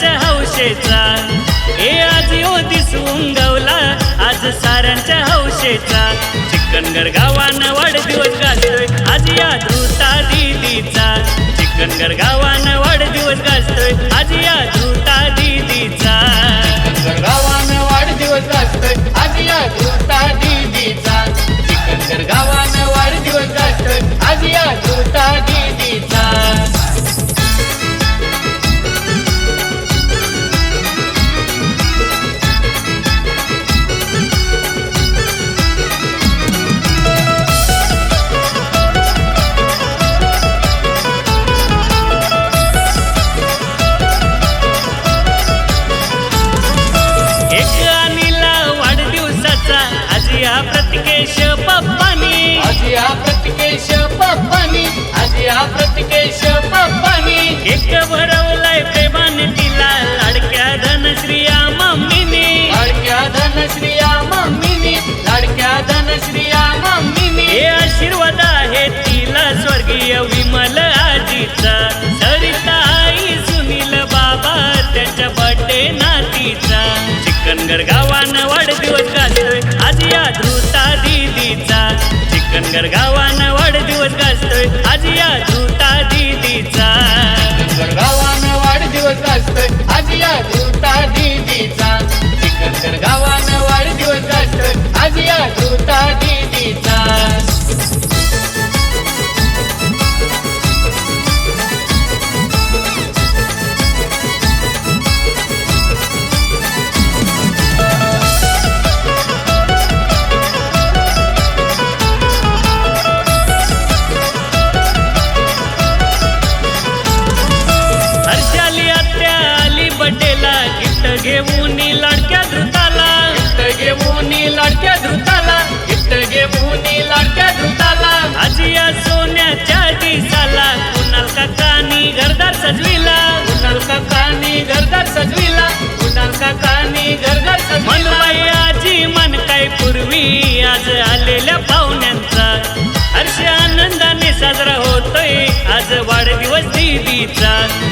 साऱ्यांच्या हौशेचा. ए आज यो दिसून गावला आज साऱ्यांच्या हौशेचा. चिकनगर गावानं वाढदिवस गाजतोय आज या धृता दिलीचा चिकनगर गावानं वाढदिवस गाजतोय आज या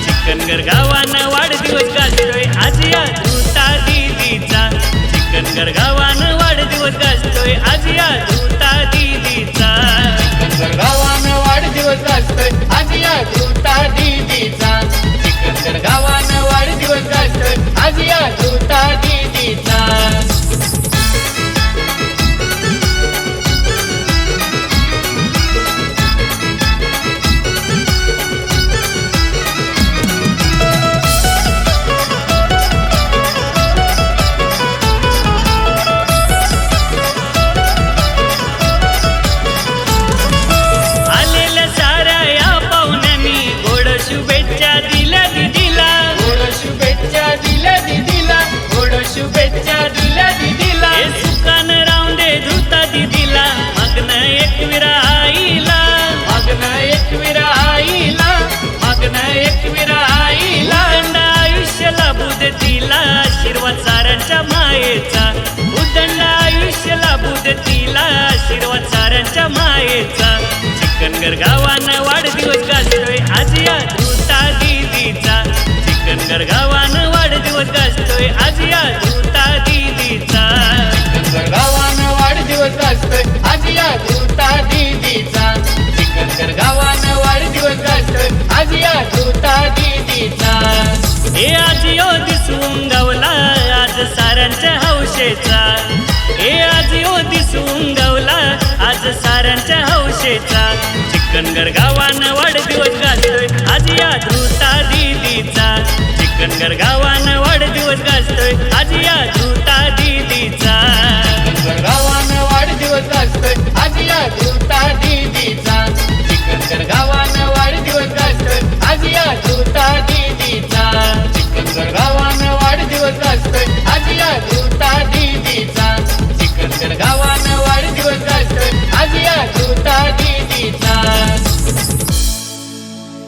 चिकनगर गावानं वाढदिवस गाजतोय. आज या धुता दिदीचा चिकनगर गावानं वाढदिवस गाजतोय. आज या साऱ्यांच्या मायेचा. उदंड आयुष्य लाभू दे तिला आशीर्वाद साऱ्यांच्या मायेचा. चिकनगर गावानं हौसेचा हे आज हो दिसून गावला आज सारांच्या हौसेचा चिकनगर गावानं वाढदिवस घालतोय आज या धृता दिदीचा. चिकनगर गावा